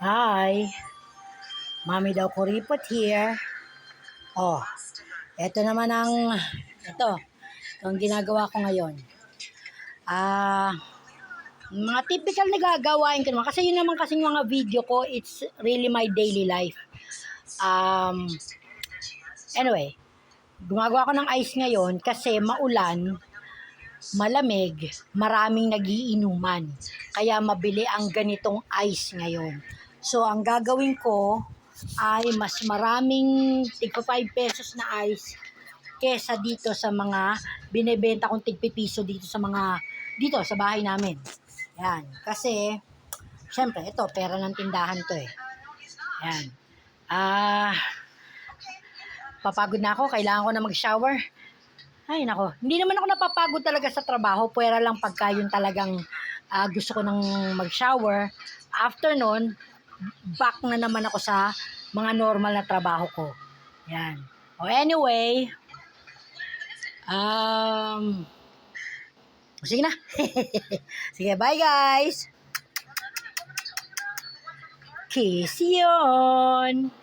Hi. Mami daw kuripot here. Oh, eto naman ang, ito, itong ginagawa ko ngayon. Ah, mga typical na gagawain ko naman. Kasi yun naman kasi mga video ko, it's really my daily life. Um, anyway, gumagawa ko ng ice ngayon kasi maulan, malamig, maraming nagiinuman. Kaya mabili ang ganitong ice ngayon. So, ang gagawin ko ay mas maraming tigpa 5 pesos na ice kesa dito sa mga binebenta kong tigpipiso dito sa mga dito sa bahay namin. Yan. Kasi, syempre, ito, pera ng tindahan to eh. Yan. Ah, papagod na ako. Kailangan ko na mag-shower. Ay, nako. Hindi naman ako napapagod talaga sa trabaho. Pwera lang pagka yun talagang ah, gusto ko nang mag-shower. After nun, back na naman ako sa mga normal na trabaho ko. Yan. O anyway, um, sige na. sige, bye guys. Kiss yun.